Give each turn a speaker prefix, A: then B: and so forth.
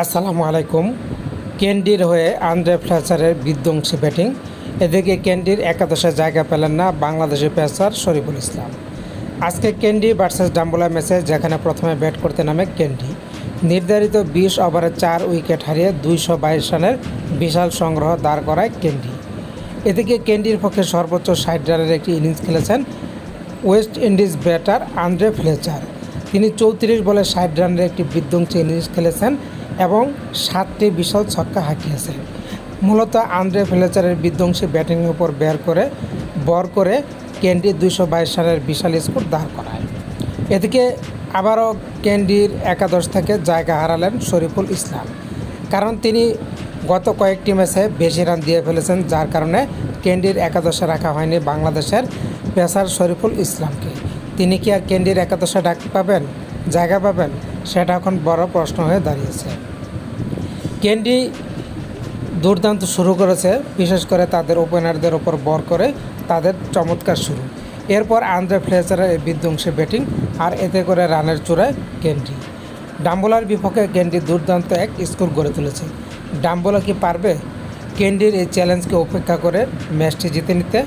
A: আসসালামু আলাইকুম। ক্যান্ডির হয়ে আন্দ্রে ফ্লেচারের বিধ্বংসী ব্যাটিং। এদিকে ক্যান্ডির একাদশে জায়গা পেলেন না বাংলাদেশের পেসার শরীফুল ইসলাম। আজকে ক্যান্ডি ভার্সেস ডাম্বুলা ম্যাচে যেখানে প্রথমে ব্যাট করতে নামে ক্যান্ডি। নির্ধারিত বিশ ওভারে চার উইকেট হারিয়ে দুইশো বাইশ রানের বিশাল সংগ্রহ দাঁড় করায় ক্যান্ডি। এদিকে ক্যান্ডির পক্ষে সর্বোচ্চ ষাট রানের একটি ইনিংস খেলেছেন West Indies batter Andre Fletcher. তিনি চৌত্রিশ বলে ষাট রানের একটি বিধ্বংসী ইনিংস খেলেছেন এবং সাতটি বিশাল ছক্কা হাঁকিয়েছেন মূলত আন্দ্রে ফ্লেচারের বিধ্বংসী ব্যাটিংয়ের উপর বের করে বর করে ক্যান্ডি দুশো বাইশ রানের বিশাল স্কোর দাঁড় করায়। এদিকে আবারও ক্যান্ডির একাদশ থেকে জায়গা হারালেন শরীফুল ইসলাম। কারণ তিনি গত কয়েকটি ম্যাচে বেশি রান দিয়ে ফেলেছেন, যার কারণে ক্যান্ডির একাদশে রাখা হয়নি বাংলাদেশের পেসার শরীফুল ইসলামকে। তিনি কি আর ক্যান্ডির একাদশে ডাক পাবেন, জায়গা পাবেন? সেটা এখন বড় প্রশ্ন হয়ে দাঁড়িয়েছে। ক্যান্ডি দুর্দান্ত শুরু করেছে, বিশেষ করে তাদের ওপেনারদের ওপর বর করে তাদের চমৎকার শুরু। এরপর আন্দ্রে ফ্লেচারের এই বিধ্বংসী ব্যাটিং আর এতে করে রানের চূড়ায় ক্যান্ডি ডাম্বোলার বিপক্ষে ক্যান্ডি দুর্দান্ত এক স্কোর গড়ে তুলেছে। ডাম্বোলা কি পারবে? ক্যান্ডির এই চ্যালেঞ্জকে উপেক্ষা করে ম্যাচটি জিতে নিতে